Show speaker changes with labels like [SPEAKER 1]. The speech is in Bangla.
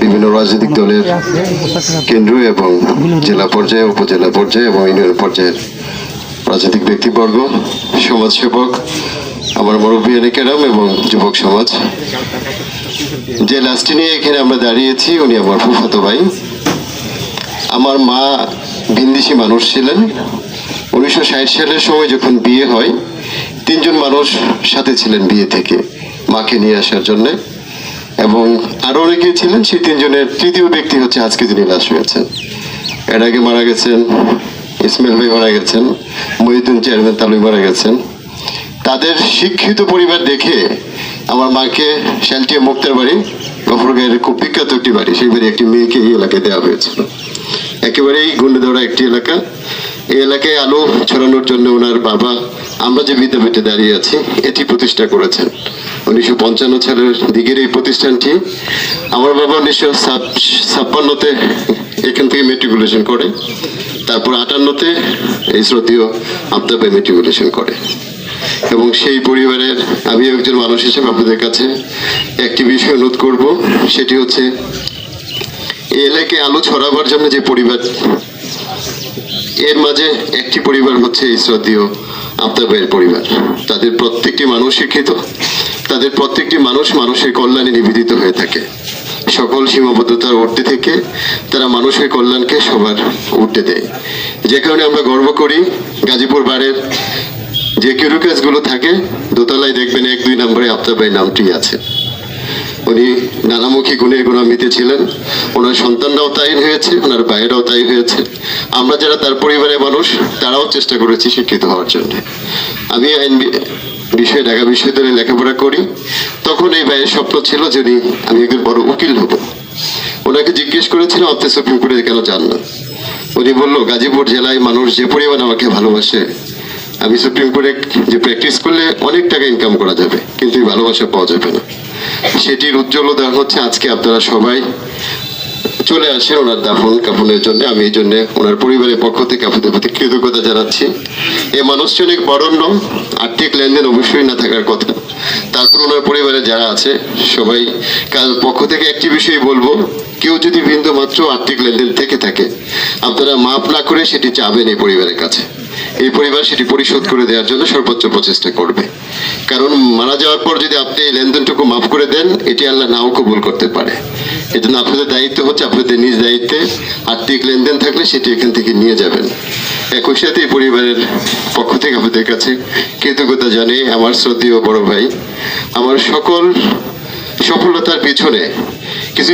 [SPEAKER 1] বিভিন্ন রাজনৈতিক দলের কেন্দ্রীয় এবং জেলা পর্যায়ে, উপজেলা পর্যায়ে এবং ইউনিয়ন পর্যায়ের রাজনৈতিক ব্যক্তিবর্গ, সমাজসেবক, আমার মুরব্বী কেরাম এবং যুবক সমাজ। যে লাস্টে নিয়ে এখানে আমরা দাঁড়িয়েছি, উনি আমার ফুফাতো ভাই। আমার মা ভিনদেশি মানুষ ছিলেন। উনিশশো ষাট সালের সময় যখন বিয়ে হয়, তিনজন মানুষ সাথে ছিলেন বিয়ে থেকে, মাকে নিয়ে আসার জন্য। এবং আরও অনেকে ছিলেন, সেই তিনজনের তৃতীয় ব্যক্তি হচ্ছে আজকে যিনি লাশ হয়েছেন। এর আগে মারা গেছেন ইসমাইল ভাই, মারা গেছেন। মহিউদ্দিন চেয়ারম্যান তালুই মারা গেছেন। তাদের শিক্ষিত পরিবার দেখে আমার মাকে শ্যালটিয়া মুক্তার বাড়ি গফরগাঁয়ের খুব বিখ্যাত একটি বাড়ি, সেই বাড়ি একটি মেয়েকে এই এলাকায় দেওয়া হয়েছিল। একেবারেই গুন্ডে ধরা একটি এলাকা। এই এলাকায় আলো ছড়ানোর জন্য ওনার বাবা, আমরা যে বিদ্যাপীঠে দাঁড়িয়ে আছি, এটি প্রতিষ্ঠা করেছেন। উনিশশো পঞ্চান্ন সালের দিকের এই প্রতিষ্ঠানটি আমার বাবা উনিশশো ছাপ্পান্নতে এখান থেকে মেট্রিকুলেশন করে, তারপর আটান্নতে এই শ্রদ্ধীয় আবদাবে মেট্রিকুলেশন করে। এবং সেই পরিবারের আমি একজন মানুষ হিসেবে আপনাদের কাছে একটি বিষয় অনুরোধ করব, সেটি হচ্ছে এই এলাকায় আলো ছড়াবার জন্য যে পরিবার, এর মাঝে একটি পরিবার হচ্ছে এই শ্রদ্ধীয় আফতাব ভাইয়ের পরিবার। তাদের প্রত্যেকটি মানুষ শিক্ষিত তাদের প্রত্যেকটি মানুষ মানুষের কল্যাণে নিবেদিত হয়ে থাকে। সকল সীমাবদ্ধতার উঠতে থেকে তারা মানুষের কল্যাণকে সবার উঠতে দেয়। যে কারণে আমরা গর্ব করি গাজীপুর বাড়ের যে কিউরিকাসগুলো থাকে, দোতলায় দেখবেন এক, দুই নম্বরে আফতাব ভাই নামটি আছে। উনি নানামুখী গুণের গুণান্বিত ছিলেন। ওনার সন্তানরাও তাই হয়েছে, ওনার ভাইয়েরাও তাই হয়েছে। আমরা যারা তার পরিবারের মানুষ, তারাও চেষ্টা করেছি শিক্ষিত হওয়ার জন্য। আমি আইন বিষয়ে, ঢাকা বিশ্ববিদ্যালয়ে লেখাপড়া করি। তখন এই ভাইয়ের স্বপ্ন ছিল যে উনি, আমি একজন বড় উকিল হব। ওনাকে জিজ্ঞেস করেছিলাম, আপনি সুপ্রিম কোর্টে কেন যান না? উনি বলল, গাজীপুর জেলায় মানুষ যে পরিমাণ আমাকে ভালোবাসে, আমি সুপ্রিম কোর্টে যে প্র্যাকটিস করলে অনেক টাকা ইনকাম করা যাবে, কিন্তু ভালোবাসা পাওয়া যাবে না। সেটির উজ্জ্বল উদাহরণ হচ্ছে, আজকে আপনারা সবাই চলে আসেন ওনার দাফন কাফনের জন্য। আমি এই জন্য ওনার পরিবারের পক্ষ থেকে আপনাদের প্রতি কৃতজ্ঞতা জানাচ্ছি। এ মানুষজনিক বরণ্য আর্থিক লেনদেন অবশ্যই না থাকার কথা। তারপর ওনার পরিবারে যারা আছে, সবাই কাল পক্ষ থেকে একটি বিষয় বলব, কেউ যদি বিন্দু মাত্র আর্থিক লেনদেন থেকে থাকে, আপনারা মাপ না করে সেটি চাবেন এই পরিবারের কাছে। এই পরিবার সেটি পরিশোধ করে দেওয়ার জন্য সর্বোচ্চ প্রচেষ্টা করবে। কারণ মারা যাওয়ার পর যদি আপনি এই লেনদেনটুকু মাফ করে দেন, এটি আল্লাহ নাও কবুল করতে পারে। এই জন্য আপনাদের দায়িত্ব হচ্ছে আপনাদের নিজ দায়িত্বে আর্থিক লেনদেন থাকলে সেটি এখান থেকে নিয়ে যাবেন। একই সাথে এই পরিবারের পক্ষ থেকে আপনাদের কাছে কৃতজ্ঞতা জানিয়ে আমার শ্রদ্ধেয় বড় ভাই, আমার সকল সফলতার পিছনে কিছু